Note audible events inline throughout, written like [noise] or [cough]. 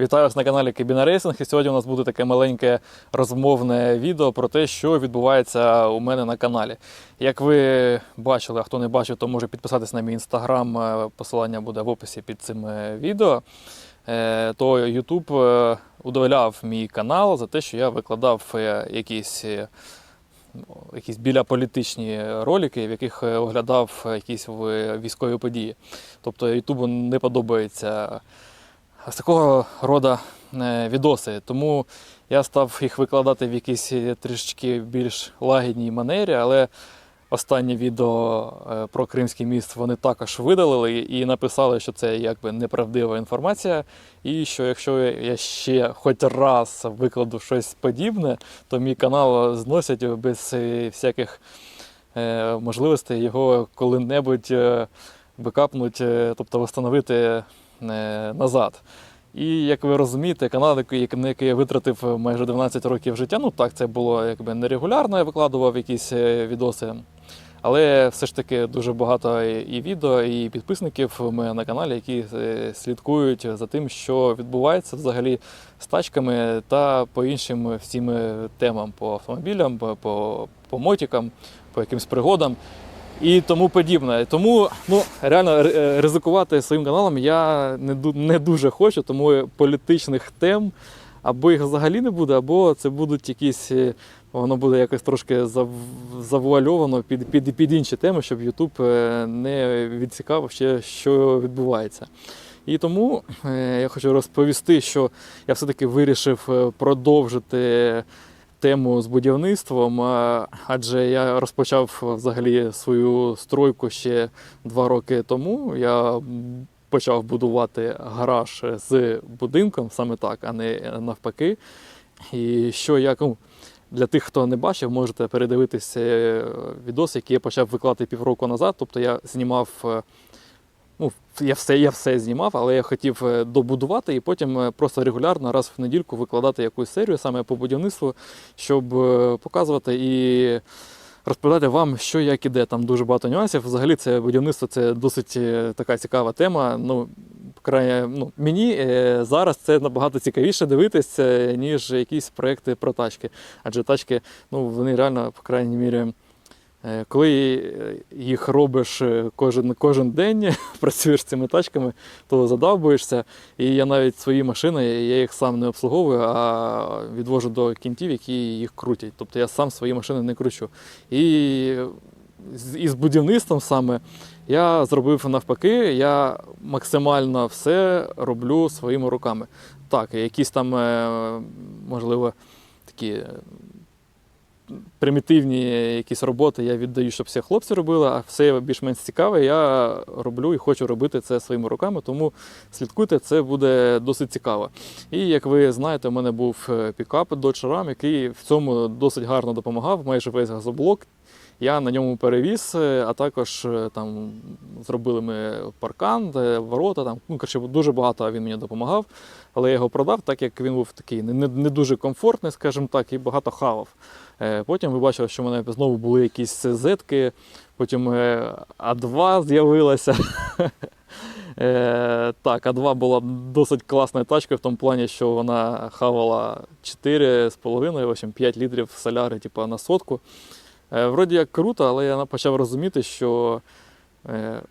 Вітаю вас на каналі Кабіна Рейсинг. І сьогодні у нас буде таке маленьке розмовне відео про те, що відбувається у мене на каналі. Як ви бачили, а хто не бачив, то може підписатись на мій інстаграм. е, Посилання буде в описі під цим е, відео. Е, То е, удовольняв мій канал за те, що я викладав якісь. Якісь біля політичні ролики, в яких оглядав якісь військові події. Тобто Ютубу не подобається з такого роду е, відоси. Тому я став їх викладати в якійсь е, трішечки більш лагідній манері, але останнє відео е, про Кримський міст вони також видалили і написали, що це якби неправдива інформація, і що якщо я ще хоч раз викладу щось подібне, то мій канал зносять без всяких можливостей його коли-небудь бекапнуть, тобто встановити назад. І як ви розумієте, канал, на який- я витратив майже 12 років життя, ну так, це було якби нерегулярно, я викладував якісь е, відоси. Але все ж таки дуже багато і відео, і підписників у мене на каналі, які е, слідкують за тим, що відбувається взагалі з тачками та по іншим всім темам, по автомобілям, по, по, мотикам, по якимсь пригодам і тому подібне. Тому ну, реально е, ризикувати своїм каналом я не, не дуже хочу, тому політичних тем або їх взагалі не буде, або це будуть якісь. е, Воно буде якось трошки завуальовано під, під, під інші теми, щоб YouTube е, не відцікавив ще, що відбувається. І тому я хочу розповісти, що я все-таки вирішив продовжити тему з будівництвом, адже я розпочав е, взагалі свою стройку ще два роки тому. Я почав будувати гараж з будинком, саме так, а не навпаки. І що я ну, для тих, хто не бачив, можете передивитися е, відос, який я почав викладати півроку назад. Тобто я знімав. Ну, я все, я все знімав, але я хотів е, добудувати і потім е, просто регулярно раз в недільку викладати якусь серію саме по будівництву, щоб е, показувати і розповідати вам, що як іде. Там дуже багато нюансів. Взагалі, це будівництво це досить така цікава тема. Ну, крайне, ну, мені зараз це набагато цікавіше дивитися, ніж якісь проекти про тачки. Адже тачки, ну, вони реально, по крайній мірі. Е, Коли е, їх робиш е, кожен, кожен день, [laughs] працюєш з цими тачками, то задовбуєшся. І я навіть свої машини, я їх сам не обслуговую, а відвожу до кінтів, які їх крутять. Тобто я сам свої машини не кручу. І з- із будівництвом саме я зробив навпаки, я максимально все роблю своїми руками. Так, якісь там, можливо, такі примітивні якісь роботи я віддаю, щоб всі хлопці робили, а все більш-менш цікаве я роблю і хочу робити це своїми руками, тому слідкуйте, це буде досить цікаво. І як ви знаєте, у мене був е, пікап Dodge Ram, який в цьому досить гарно допомагав, майже весь газоблок. Я на ньому перевіз, е, а також е, там зробили ми паркан, ворота. Там, ну, коротше, дуже багато він мені допомагав, але я його продав, так як він був такий не, не, дуже комфортний, скажімо так, і багато хавав. Е, Потім ви бачили, що в мене знову були якісь зетки, потім е, А2 з'явилася. [laughs] Так, А2 була досить класна тачка в тому плані, що вона хавала 4,5, в 5 літрів соляри типу, на сотку. Е, Вроді як круто, але я почав розуміти, що е,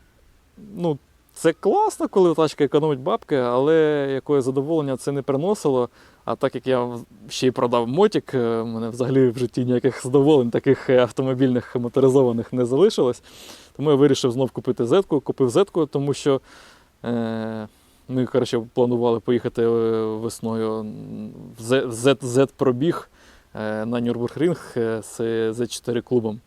ну, це класно, коли тачка економить бабки, але якое задоволення це не приносило. А так як я ще й продав мотик, е, в мене взагалі в житті ніяких задоволень таких е, автомобільних моторизованих не залишилось. Тому я вирішив знов купити зетку. Купив зетку, тому що е, ми коротше, планували поїхати е, весною в Z, Z пробіг е, на Нюрбургрінг е, з Z4 клубом.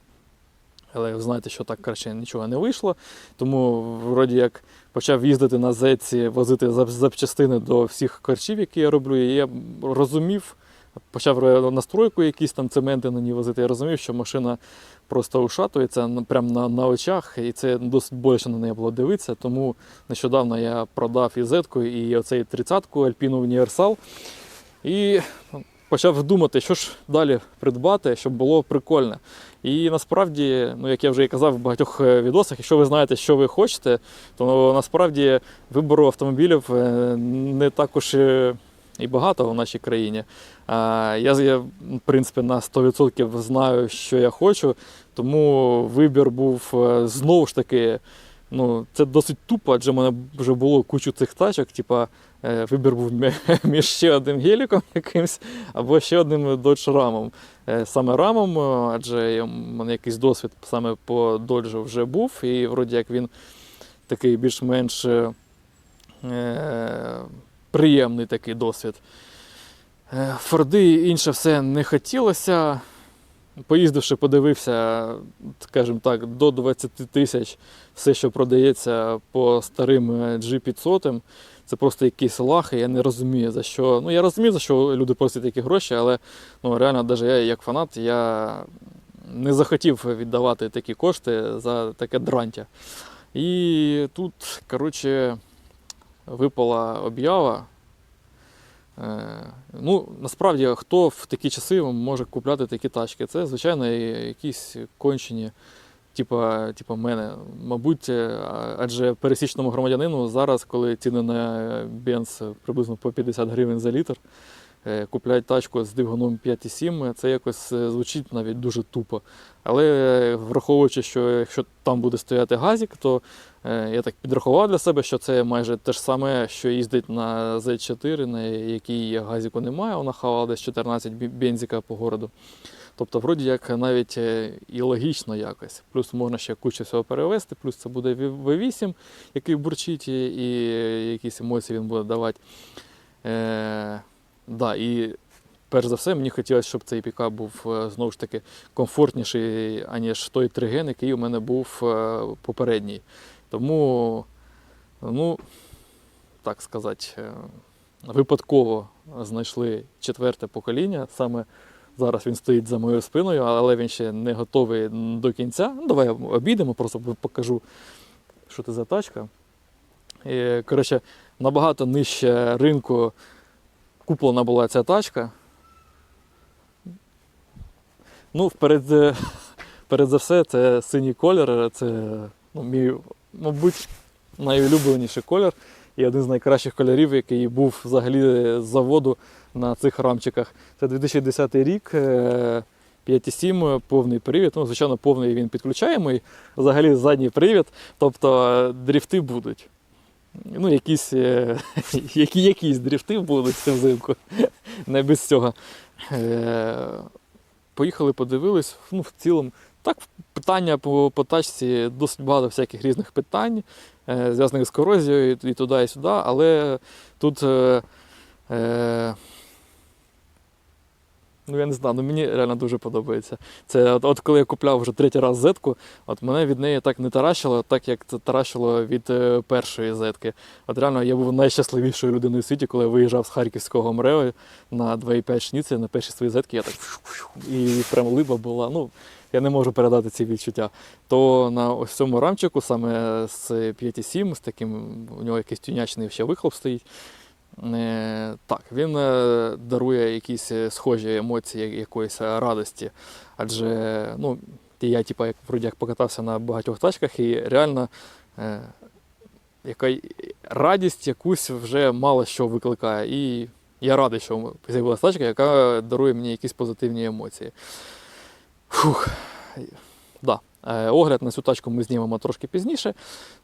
Але ви знаєте, що так краще нічого не вийшло. Тому вроді як почав їздити на зеці, возити запчастини до всіх корчів, які я роблю. І я розумів, почав настройку якісь там цементи на ній возити. Я розумів, що машина просто ушатується прямо на, на очах, і це досить боляче на неї було дивитися. Тому нещодавно я продав і зетку, і оцей 30-ку Alpino Універсал. І почав думати, що ж далі придбати, щоб було прикольно. І насправді, ну як я вже і казав в багатьох е, відосах, якщо ви знаєте, що ви хочете, то насправді вибору автомобілів е, не також е, і багато в нашій країні. Я, в принципі, на 100% знаю, що я хочу, тому вибір був знову ж таки. Ну, це досить тупо, адже в мене вже було кучу цих тачок. Типа, е, вибір був [laughs] між ще одним геліком [laughs] якимсь або ще одним Dodge Ram. Е, Саме рамом, е, адже в мене якийсь досвід саме по Dodge вже був, і вроді як він такий більш-менш е, приємний такий досвід. Форди інше все не хотілося. Поїздивши, подивився, скажімо так, до 20 тисяч все, що продається по старим е, G500. Це просто якісь лахи, я не розумію за що. Ну, я розумію, за що люди просять такі гроші, але ну, реально, навіть я як фанат, я не захотів віддавати такі кошти за таке дрантя. І тут, коротше, випала об'ява. Е, Ну, насправді, хто в такі часи може купляти такі тачки? Це, звичайно, якісь кончені, типа, типа мене. Мабуть, е, адже пересічному громадянину зараз, коли ціни на бенз приблизно по 50 гривень за літр, е, купляють тачку з двигуном 5,7, це якось звучить навіть дуже тупо. Але враховуючи, що якщо там буде стояти газік, то я так підрахував для себе, що це майже те ж саме, що їздить на Z4, на якій газіку немає, вона хавала десь 14 бензика по городу. Тобто, вроді як навіть е, і логічно якось. Плюс можна ще кучу всього перевезти, плюс це буде V8, який бурчить, і, якісь емоції він буде давати. Е, да, і перш за все, мені хотілося, щоб цей пікап був е, знову ж таки комфортніший, аніж той триген, який у мене був е, попередній. Тому, ну, так сказати, е, випадково знайшли четверте покоління. Саме зараз він стоїть за моєю спиною, але він ще не готовий до кінця. Ну, давай обійдемо, просто покажу, що це за тачка. І, коротше, набагато нижче ринку куплена була ця тачка. Ну, перед, е, [laughs] перед за все, це синій колір. Це ну, мій, мабуть, найулюбленіший колір і один з найкращих кольорів, який був взагалі з заводу на цих рамчиках. Це 2010 рік. е, 5,7 повний привід. Ну, звичайно, повний він підключаємий. Взагалі задній привід, тобто е, дріфти будуть. Ну, якісь, е, [laughs] які, якісь дріфти будуть цим взимку. [laughs] Не без цього. Е, Поїхали, подивились. Ну, в цілому, так, питання по, по тачці досить багато всяких різних питань, е, зв'язаних з корозією і, і туди, і сюди, але тут. Е, е, Ну, я не знаю, ну мені реально дуже подобається. Це от, от коли я купляв вже третій раз зетку, от мене від неї так не таращило, так як це таращило від е, першої зетки. От реально я був найщасливішою людиною у світі, коли я виїжджав з Харківського МРЕО на 2,5 шніці на першій своїй зетки, я так і прям либа була. Ну, я не можу передати ці відчуття. То на ось цьому рамчику, саме з 5,7, з таким, у нього якийсь тюнячний ще вихлоп стоїть. Е, Так, він е, дарує якісь е, схожі емоції якоїсь радості. Адже ну, я, типу, як вроді як покатався на багатьох тачках, і реально яка радість якусь вже мало що викликає. І я радий, що з'явилася тачка, яка дарує мені якісь позитивні емоції. Фух. Да. Е, Огляд на цю тачку ми знімемо трошки пізніше,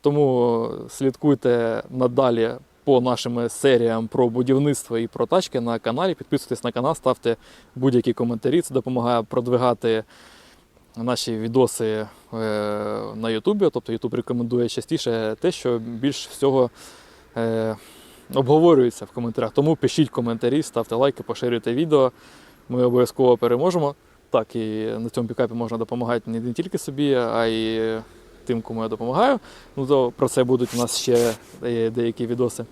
тому слідкуйте надалі по нашим серіям про будівництво і про тачки на каналі. Підписуйтесь на канал, ставте будь-які коментарі. Це допомагає продвигати наші відоси е, на Ютубі. Тобто Ютуб рекомендує частіше те, що більш всього е, обговорюється в коментарях. Тому пишіть коментарі, ставте лайки, поширюйте відео. Ми обов'язково переможемо. Так, і на цьому пікапі можна допомагати не, тільки собі, а й тим, кому я допомагаю. Ну, то про це будуть у нас ще е, деякі відоси.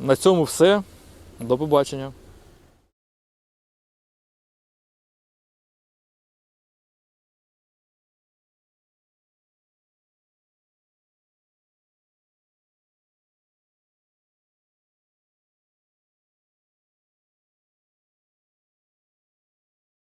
На цьому все. До побачення.